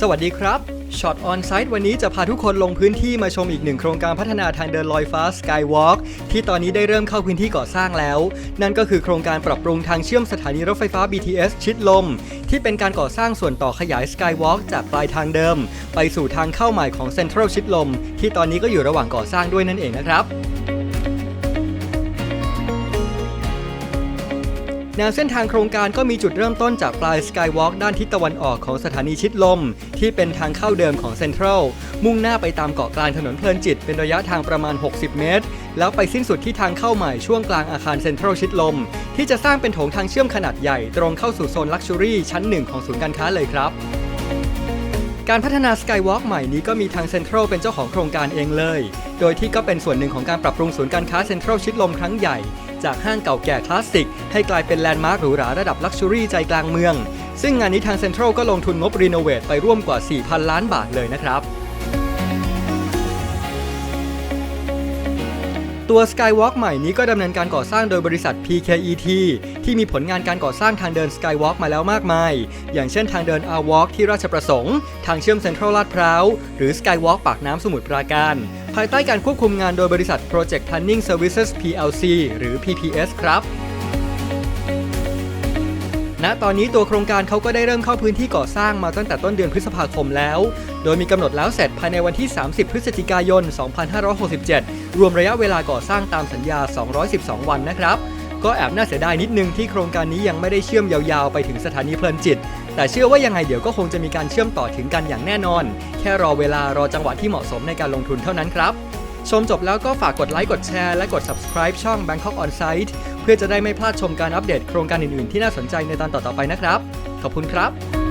สวัสดีครับช็อตออนไซต์วันนี้จะพาทุกคนลงพื้นที่มาชมอีกหนึ่งโครงการพัฒนาทางเดินลอยฟ้า Skywalk ที่ตอนนี้ได้เริ่มเข้าพื้นที่ก่อสร้างแล้ว นั่นก็คือโครงการปรับปรุงทางเชื่อมสถานีรถไฟฟ้า BTS ชิดลม ที่เป็นการก่อสร้างส่วนต่อขยาย Skywalk จากปลายทางเดิม ไปสู่ทางเข้าใหม่ของ Central ชิดลม ที่ตอนนี้ก็อยู่ระหว่างก่อสร้างด้วยนั่นเองนะครับ แนวเส้นทางโครงการก็มีจุดเริ่มต้นจากปลาย Skywalk ด้านทิศตะวันออกของสถานีชิดลม ที่เป็นทางเข้าเดิมของเซ็นทรัล มุ่งหน้าไปตามเกาะกลางถนนเพลินจิต เป็นระยะทางประมาณ 60 เมตร แล้วไปสิ้นสุดที่ทางเข้าใหม่ช่วงกลางอาคารเซ็นทรัลชิดลม ที่จะสร้างเป็นโถงทางเชื่อมขนาดใหญ่ตรงเข้าสู่โซนลักชัวรี่ชั้นหนึ่งของศูนย์การค้าเลยครับการพัฒนา Skywalk ใหม่นี้ก็มีทางเซ็นทรัลเป็นเจ้าของโครงการเองเลย โดยที่ก็เป็นส่วนหนึ่งของการปรับปรุงศูนย์การค้าเซ็นทรัลชิดลมครั้งใหญ่ จากห้างเก่าแก่คลาสสิก ให้กลายเป็นแลนด์มาร์คหรูหราระดับลักชัวรี่ใจกลางเมือง ซึ่งงานนี้ทางเซ็นทรัลก็ลงทุนงบรีโนเวทไปร่วมกว่า 4,000 ล้านบาทเลยนะครับตัว Skywalk ใหม่นี้ก็ดำเนินการก่อสร้างโดยบริษัท PKET ที่มีผลงานการก่อสร้างทางเดิน Skywalk มาแล้วมากมาย อย่างเช่นทางเดิน R Walk ที่ราชประสงค์ ทางเชื่อมเซ็นทรัลลาดพร้าว หรือ Skywalk ปากน้ำสมุทรปราการ ภายใต้การควบคุมงานโดยบริษัท Project Planning Services PLC หรือ PPS ครับณตอนนี้ตัวโครงการเขาก็ได้เริ่มเข้าพื้นที่ก่อสร้างมาตั้งแต่ต้นเดือนพฤษภาคมแล้ว โดยมีกำหนดแล้วเสร็จภายในวันที่ 30 พฤศจิกายน 2567 รวมระยะเวลาก่อสร้างตามสัญญา 212 วันนะครับ ก็แอบน่าเสียดายนิดนึงที่โครงการนี้ยังไม่ได้เชื่อมยาวๆ ไปถึงสถานีเพลินจิต แต่เชื่อว่ายังไงเดี๋ยวก็คงจะมีการเชื่อมต่อถึงกันอย่างแน่นอน แค่รอเวลารอจังหวะที่เหมาะสมในการลงทุนเท่านั้นครับ ชมจบแล้วก็ฝากกดไลค์กดแชร์และกด subscribe ช่อง Bangkok On Site เพื่อจะได้ไม่พลาดชมการอัปเดตโครงการอื่นๆ ที่น่าสนใจในตอนต่อๆไปนะครับ ขอบคุณครับ